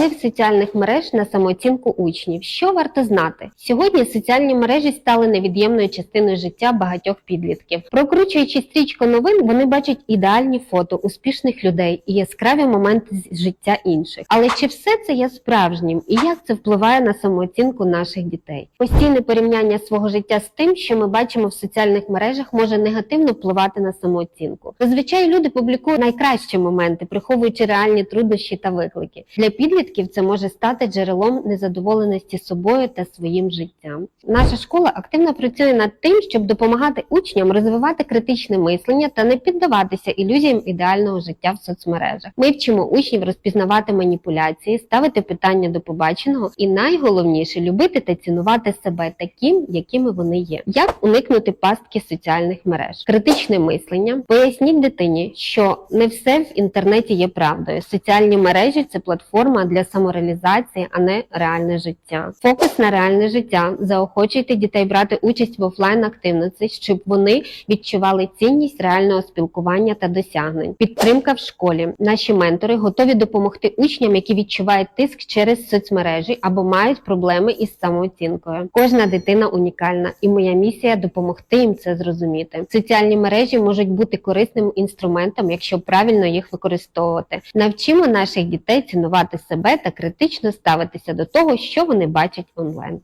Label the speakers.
Speaker 1: Вплив соціальних мереж на самооцінку учнів. Що варто знати? Сьогодні соціальні мережі стали невід'ємною частиною життя багатьох підлітків. Прокручуючи стрічку новин, вони бачать ідеальні фото успішних людей і яскраві моменти з життя інших. Але чи все це є справжнім і як це впливає на самооцінку наших дітей? Постійне порівняння свого життя з тим, що ми бачимо в соціальних мережах, може негативно впливати на самооцінку. Зазвичай люди публікують найкращі моменти, приховуючи реальні труднощі та виклики. Для підлітків це може стати джерелом незадоволеності собою та своїм життям. Наша школа активно працює над тим, щоб допомагати учням розвивати критичне мислення та не піддаватися ілюзіям ідеального життя в соцмережах. Ми вчимо учнів розпізнавати маніпуляції, ставити питання до побаченого і найголовніше любити та цінувати себе таким, якими вони є. Як уникнути пастки соціальних мереж? Критичне мислення. Поясніть дитині, що не все в інтернеті є правдою. Соціальні мережі це платформа для самореалізації, а не реальне життя. Фокус на реальне життя. Заохочуйте дітей брати участь в офлайн активності, щоб вони відчували цінність реального спілкування та досягнень. Підтримка в школі. Наші ментори готові допомогти учням, які відчувають тиск через соцмережі або мають проблеми із самооцінкою. Кожна дитина унікальна, і моя місія допомогти їм це зрозуміти. Соціальні мережі можуть бути корисним інструментом, якщо правильно їх використовувати. Навчимо наших дітей цінувати себе та критично ставитися до того, що вони бачать онлайн.